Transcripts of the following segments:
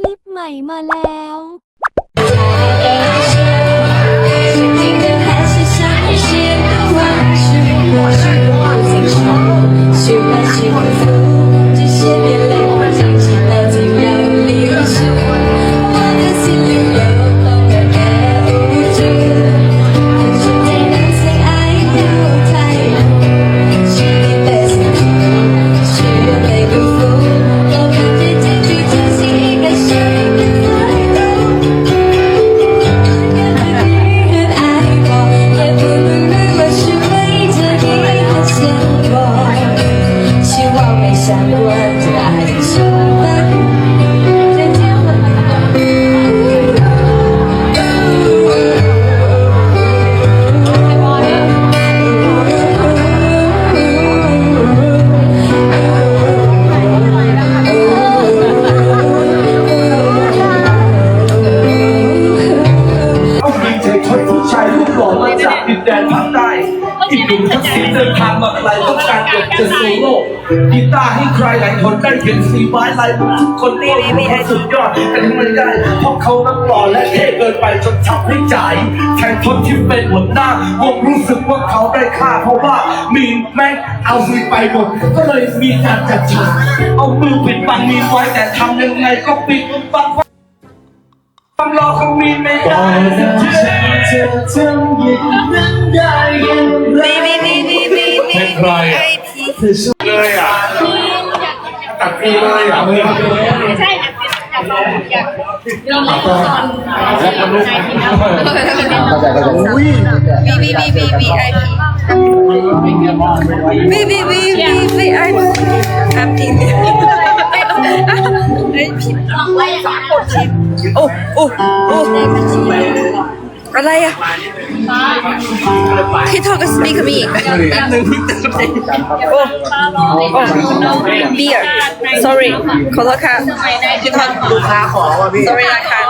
คลิปใหม่มาแล้ว salvation, the word that I สีไม้ลายมือทุกคนก็รู้ว่าสุดยอดแต่ไม่ได้เพราะเขานั้นหล่อและเท่เกินไปจนทำให้จ่ายแทนคนที่เป็นหัวหน้าวงรู้สึกว่าเขาได้ค่า เพราะว่ามีแม็กเอามือไปหมด ก็เลยมีการจัดฉากเอามือปิดบังมีไว้แต่ทำยังไงก็ปิดบังความรอเขามีไม่ได้จะเธอทำอย่างนั้นได้อย่างไรบีบีบีบีบีใครเลยอะ ตัดปีเลยอะใช่อยากลองอยากเราเล่นตอนใจที่นั่งอุ้ยบีบีบีบีบีไอพีบีบีบีบีบีไอพีทำทีมไอพีลองไล่สามคนโอ้โอ้โอ้ อะไรอะที่ทอกับสปีกมีอีกอันหนึ่งโอ้โอ้เบียร์ sorry ขอโทษค่ะที่ทอลูกค้าขอว่ะพี่ sorry นะคะ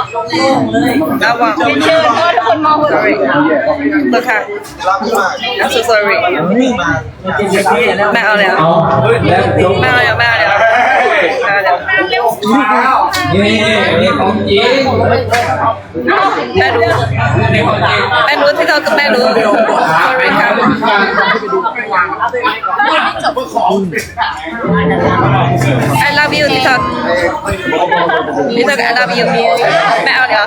ระวังเชิญเพราะว่าทุกคนมอง sorry ขอโทษค่ะ I'm so sorry ไม่เอาแล้วไม่เอาแล้วไม่เอาแล้วไม่เอาแล้ว เร็ว นี่นี่ของจริงแม่รู้แม่รู้ที่เราก็แม่รู้ sorry ค่ะ I love you ที่ทอกที่ทอก I love you ไม่เอาแล้ว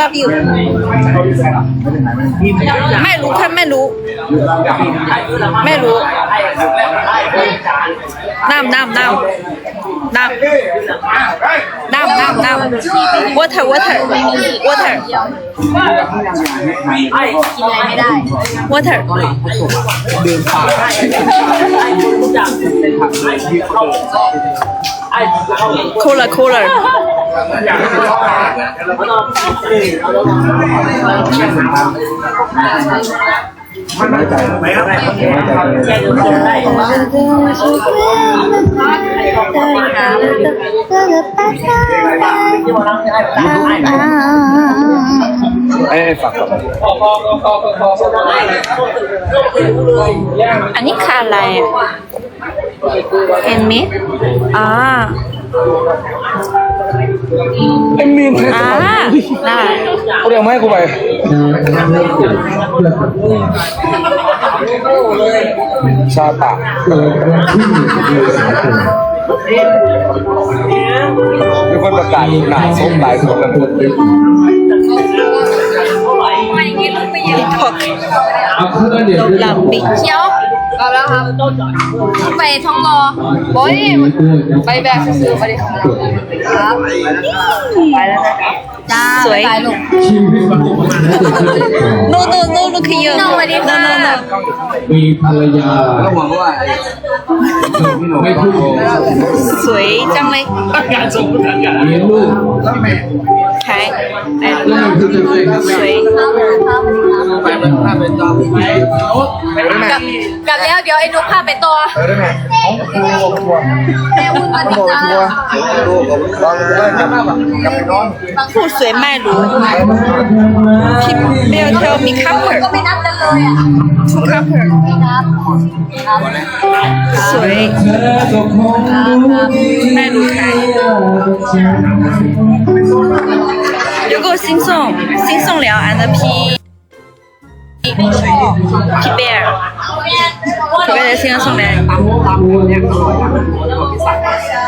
love you ที่ทอก love you ไม่รู้ค่ะไม่รู้ ไม่รู้ น้ำน้ำน้ำน้ำน้ำน้ำน้ำ water water water กินอะไรไม่ได้ water โคลา โคลาไอ้ฝั่งกับอันนี้คืออะไรอะ เห็นไหมอ่าไอ้มีนแท้อ่าได้เขาเรียกไม้กูไปชาตะมีคนประกาศหนาส้มหลายคนกันลำบิเคี้ยว เอาแล้วครับไปท้องรอโอ้ยไปแบบซื้อไปดิครับไปแล้วนะครับจ้าสวยลูก no no no look here น้องสวัสดีค่ะ no no no มีภรรยาก็หวังว่าไม่พูดสวยจังเลยเลี้ยงลูก ใช้กับแล้วเดี๋ยวไอ้นุ๊กพาไปตัวแต่วผู้สวยแม่รู้ที่เบลเธอมีข้าเผือก็ไม่นับกันเลยอะข้าเผือกสวยแม่รู้ใคร 新宋新宋辽 and P P Bear เขาก็จะเชื่อส่งแรงตำตำเนี่ยอร่อยนะของพิซซ่า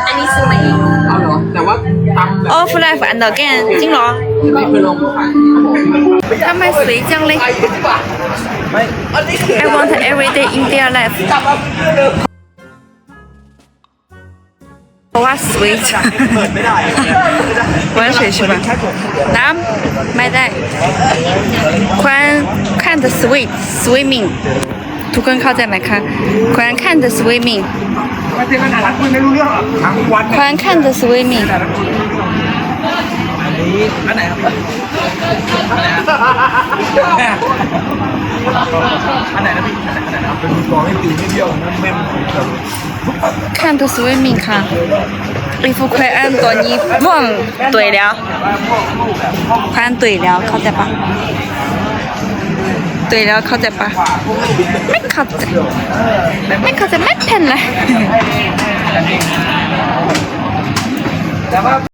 อันนี้ซื้อมาเองเอาเหรอแต่ว่าตำแบบ Off life and again จริงเหรอไม่เคยลองทำไมสวยจังเลย I want everyday in their life What's sweet? 哈哈哈，玩水是吧？那买袋。Can't swim swimming. 图根靠在门口。Can't swimming. Can't swimming. นี้อันไหนครับอันไหนครับอันไหนนะพี่อันไหนอันไหนนะเป็นกองให้ตีไม่เดียวนั่นแม่น看图 swimming 看，一副快按到你忘对了，判对了，靠在吧，对了靠在吧，没靠在，没靠在没骗了。แต่ว่า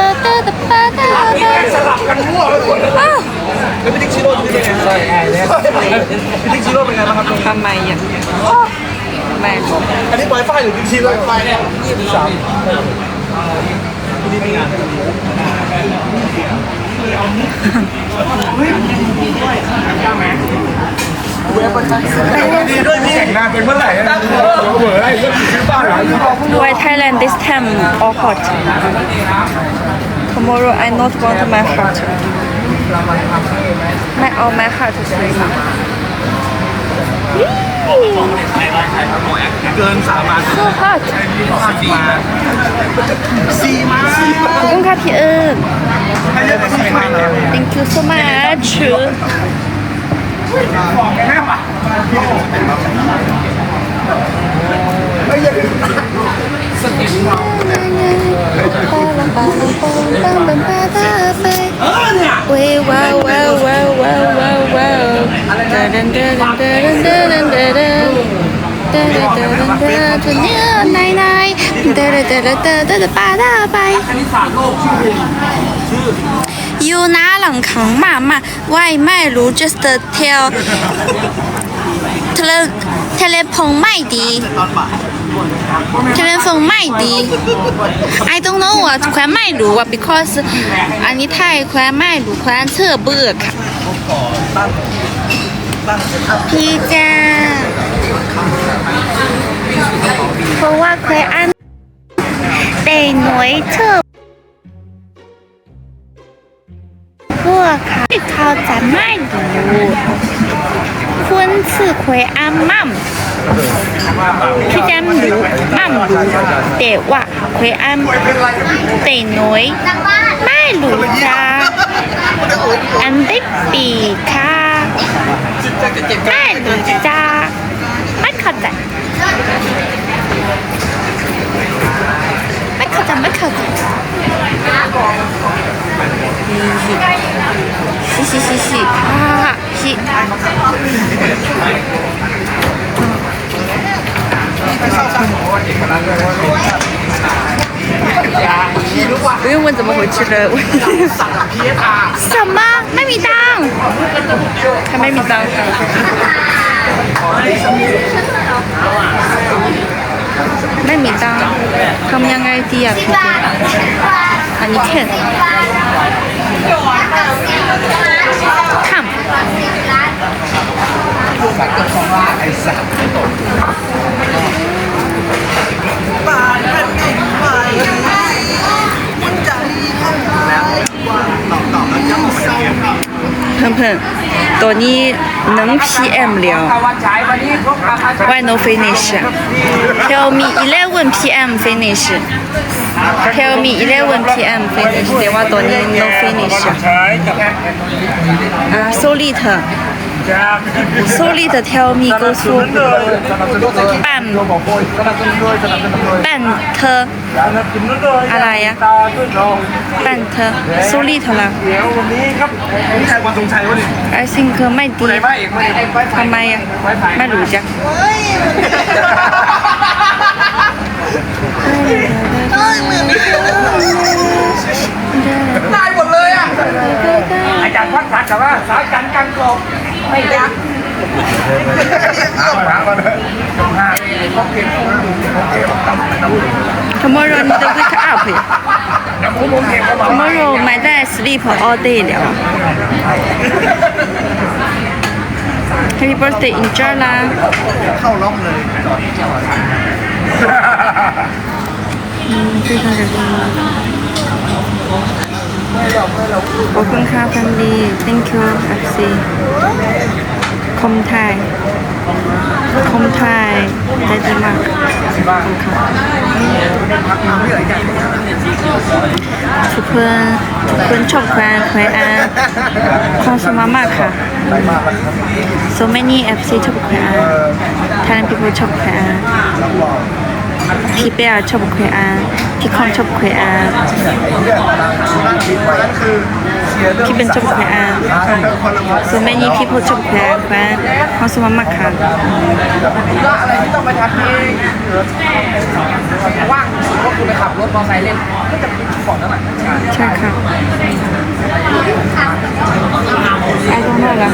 哒สลับกันมั่วไปหมดเลย哒。แล้วพี่ติ๊กชิโร่เป็นยังไงใช่พี่ติ๊กชิโร่เป็นไงบ้างครับทำไมอะไม่อันนี้ปล่อยไฟหรือติ๊กชิโร่ไฟเนี่ยยี่สิบสามดีด้วยพี่แต่งงานเป็นเมื่อไหร่นะเหมืออะไรเรื่องซื้อบ้านหลัง Why Thailand this time all hot Tomorrow I not want my heart. My all my heart to sleep. เกินสามาสี่มาสี่มา ขอบคุณค่ะพี่เอิญ ถ้เยอ Thank you so much. ขม่ป่ะ ยูน่าหลังขังมามาไหวไม่รู้ just tell เธอเทเลพงไม่ดี telephone 卖的，I don't know 啊，快卖路啊，because 啊你太快卖路，快撤不卡。พี่จ้าเพราะว่าเคยอันแต่หน่วยเธอพวกเขาจะไม่ดู คุณชื่อควนอันมั่มพี่แจมรู้มั่มรู้แต่ว่าเคยอันแต่น้อยไม่รู้จ้าอันได้ปีค่ะไม่รู้จ้าไม่เข้าใจไม่เข้าใจไม่เข้าใจ ชิชิชิชิฮ่าชิวิวมันจะมาหัวเชลยสัมมาไม่มีตังค์ถ้ไม่มีอะพี่อันนี้เข็ 看。砰，到你能 P M 了，我能 finish。Tell me 11 P M finish。 รอะ半特 solid ละนี่ใครวันทรงชัยวะนี่ I think ไม่ดีไหนมาเอกมาเอกทำไมอะไม่รู้จัก ได้หมดเลยอ่ะอาจารย์พักพักแต่ว่าสายกันกันกรอบไม่ยักหาหามาเลยห้าเขาเก็บเขาเก็บต่ำต่ำ Tomorrow 你都 wake up 呀 แล้วผมผมเก็บเข้ามา Tomorrow 买在 sleep all day 了 Happy birthday enjoy 啦 เข้าล็อกเลย คือทางกันขอบคุณค่ะพันดี thank you FC คมไทยคมไทยใจดีมากขอบคุณค่ะทุกเพื่อนทุกเพื่อนชอบแฟนแฟนอาคอนซูมามากค่ะ so many FC ชอบแฟนอา Thailand people ชอบแฟนอ พี่เปียชอบแควนอันพี่คอนชอบแควนอัน พี่เป็นชอบแอัน so many people ชอบแควนแควนความสามารถค่ะอะไรที่ต้องไปทำเองว่างก็คือไปขับรถมอเตอร์ไซค์เล่นก็จะก่อนนั่นแหละใช่ค่ะไอตรงนั้นละ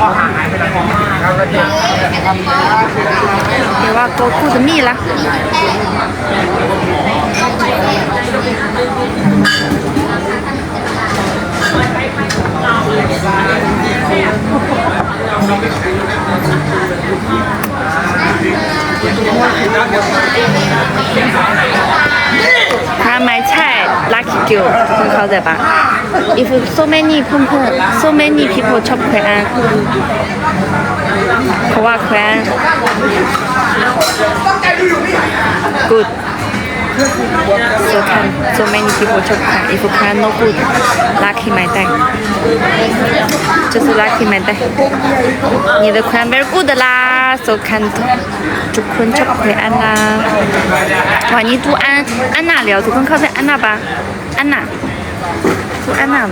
พอหาหายไปแล้วครับแล้วเด็กเดี๋ยวว่าตัวคู่จะมีละ 他买菜 lucky girl，很好的吧？If so many people, so many people chop 奎安，可哇可安，good。So can, so many people chop time. If you can, no good. Lucky my day Just lucky my day you can very good la. So can ทุกคนชอบคุยอันนะวันนี้ดูอันอันน่า聊ทุกคนเข้าใจอันน่าปะอันน่าดูอันน่า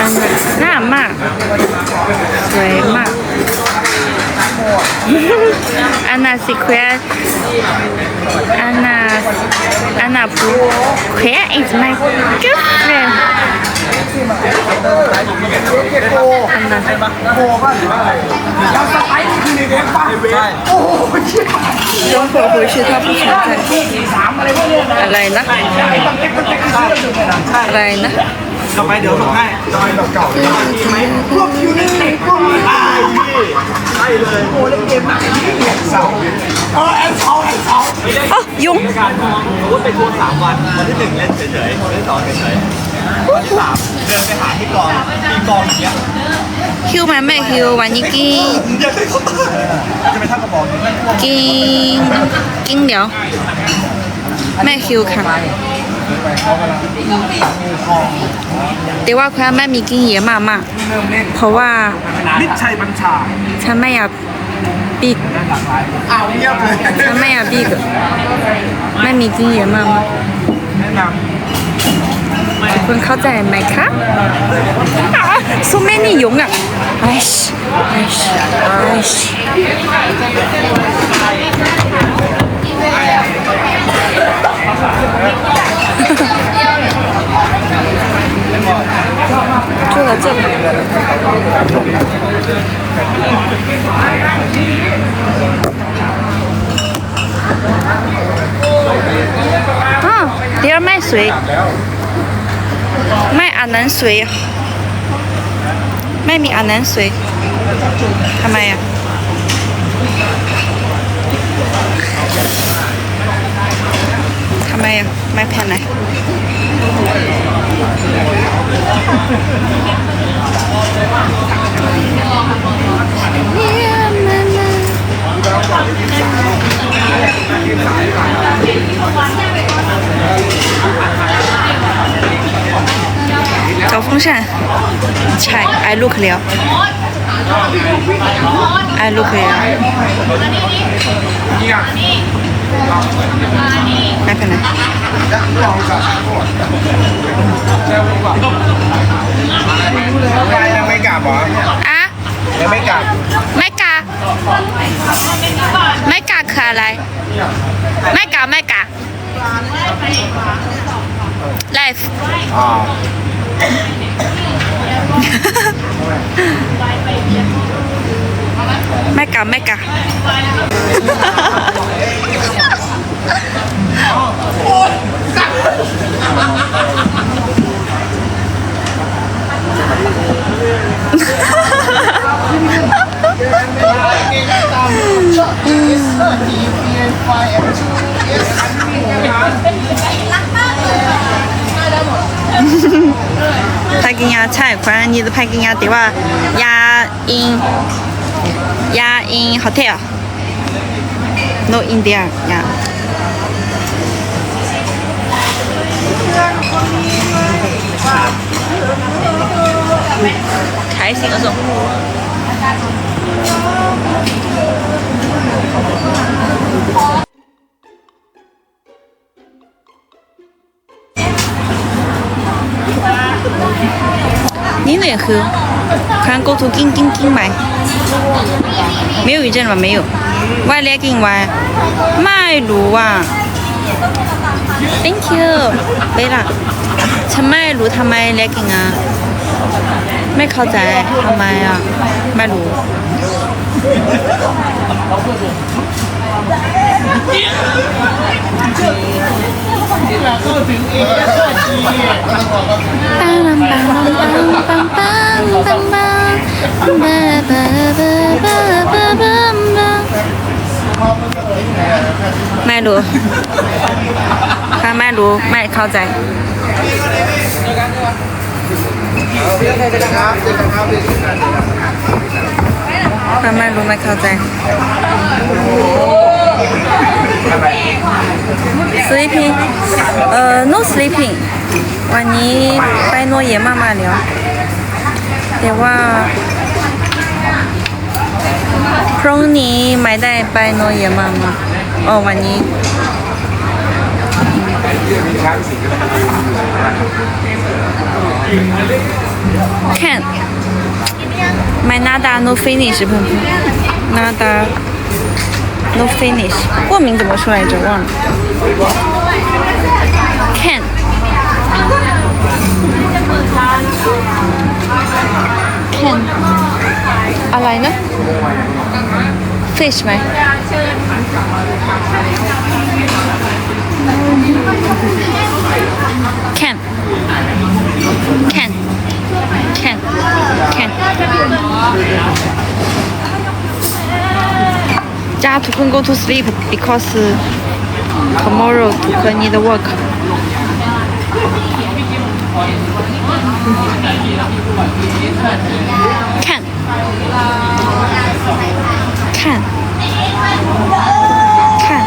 อันน่าน่ามากสวมา อันนาสิแควอันนาอันนาพูแคว is my girlfriend โอ้อันนาโอ้บ้านหรือว่าอะไรยาสไปซ์คือในเว็บป่ะใช่โอ้โหย้อนเปิดเผยชื่อท่าผู้ชายอะไรนะอะไรนะ ต่อไปเดี๋ยวส่งให้จอยเก่าๆใช่ไหมพวกคิวนี่เด็กพวกนี้อ่าใช่เลยโอ้เล่นเกมไหนนี่เหยียดเสาเออแอนเสาแอนเสาอ๋อยุงการมองสมมติไปทัวร์สามวันวันที่หนึ่งเล่นเฉยๆวันที่สองเฉยๆวันที่สามเดินไปหาที่กองมีกองอย่างเงี้ยคิวไหมแม่คิววันนี้กินอยากได้เขาน์เตอร์จะไปทักกระบอกนี่กินกินเดี๋ยวแม่คิวค่ะ แต่ว่าคุณแม่มีกินเยอะมากมากๆเพราะว่ามิชัยบัญชาฉันไม่อยากปีกอ้าวเงียบเลยฉันไม่อยากปีกไม่มีกินเยอะมากมากคุณเข้าใจไหมคะอะ so many ยุงอะไอ้ชไอ้ชไอ้ช坐这里。 อ๋อเดี๋ยว卖水卖阿南水ไม่มีอานั้นสวยทำไมอ่ะ ทำไมอ่ะ ไม่แพงไหน 找风扇，菜，I look 了，I look 了， ไม่เป็นไรยังไม่กลับเหรออะยังไม่กลับ ไม่กาไม่กาคืออะไร ไม่กาไม่กา life อ๋อไม่กาไม่ก 派给伢菜，不然你是派给伢对吧？押音，押音好听啊，录音点儿呀。Yeah. hotel no India 牙。开心嗰种。你哪喝？看 go to 金金金买，没有一阵了没有。外来金外麦卢啊，thank you，ไปละฉัน ไม่รู้าใจทำไมเล็กกิงอะไม่เข้าใจทำไมอะ ไม่รู้ไม่รู้ถ้าไม่รู้ไม่เข้าใจ ถ้าไม่รู้ไม่เข้าใจ sleeping เอ่อ no sleeping วันนี้ไปโนเย่มากๆแล้วแต่ว่าพรุ่งนี้ไม่ได้ไปโนเย่มากๆอ๋อวันนี้ 看买 nada no finish 朋友 nada no finish 过名怎么说来着？忘了。看，看，อะไรนะ fish ไหม can Can can can 家 to can go to sleep because uh, tomorrow to need work. Can. Can. Can.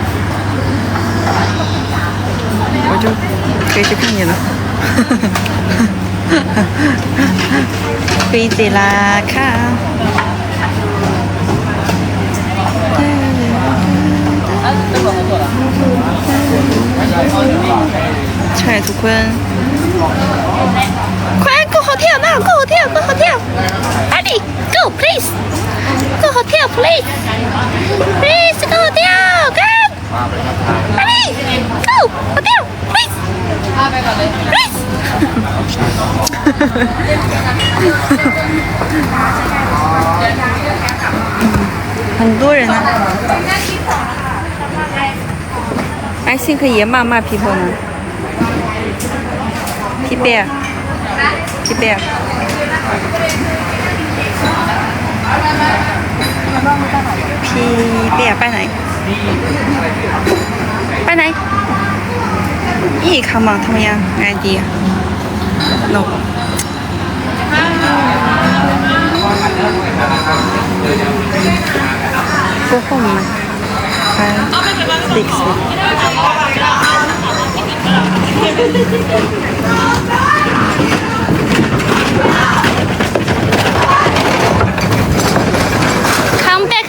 可以去看你了，可以啦，看，唱《结婚》，快，够好跳，那够好跳，够好跳，阿里，Go please，够好跳，please，please，够好跳，看。 hotel，Come，快点，Go hotel please，please。很多人啊。I think 也骂骂 people 呢。P bear。 P bear。P bear ไปไหน ไปไหน อีกคำอะทำไมอะไงดีอะ no ก็คงมาไปติดสิ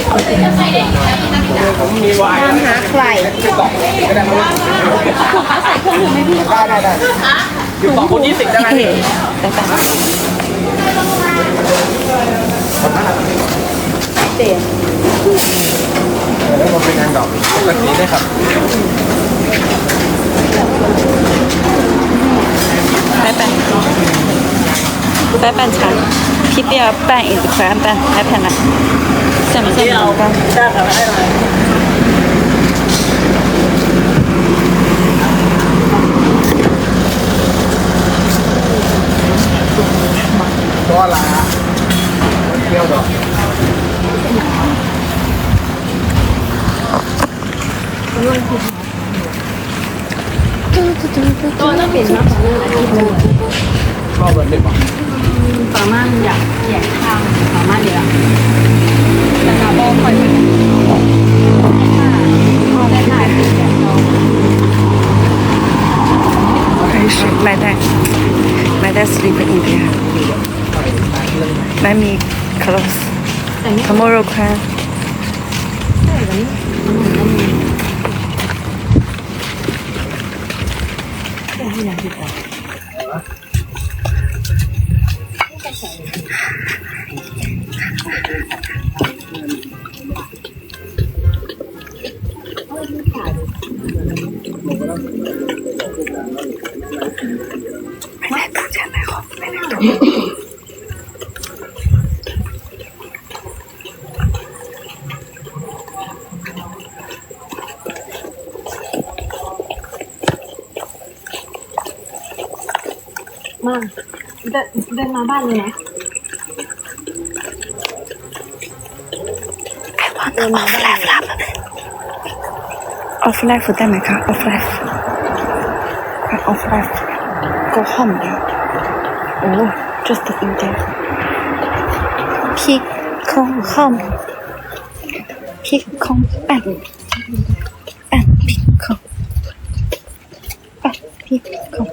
ตามหาใครถูกพลาใส่ครื่องดื่มไม่ได้ดถูกสองคนยี่สิบได้ไหมแต่แต่เตะแล้วเราเป็นงานดอกแบบนี้ได้ครับแป้นไปแป้นชั้น พี่เปียแป้งอีกครั้งแป้งให้แผ่นนะเสร็จไม่เสร็จเหมือนกัน ประมาณอยากแยกทางประมารถเดียวแต่เราบอกคอยเป็นไม่ได้ไม่ได้ sleep in India ไม่มี close tomorrow class ใช่ไหม ด้ไหมคะ off life ค่ะ off life go home แล้วโอ้ just in there พี่คง home พี่คงแป้งแป้งพี่คงแป้งพี่คง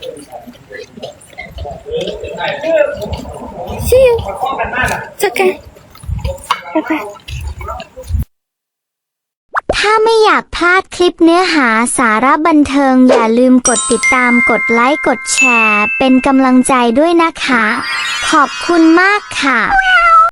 see you it's okay bye bye ถ้าไม่อยากพลาดค ลิปเนื้อหาสาระบันเทิงอย่าลืมกดติดตามกดไลค์กดแชร์ เป็นกำลังใจด้วยนะคะ ขอบคุณมากค่ะ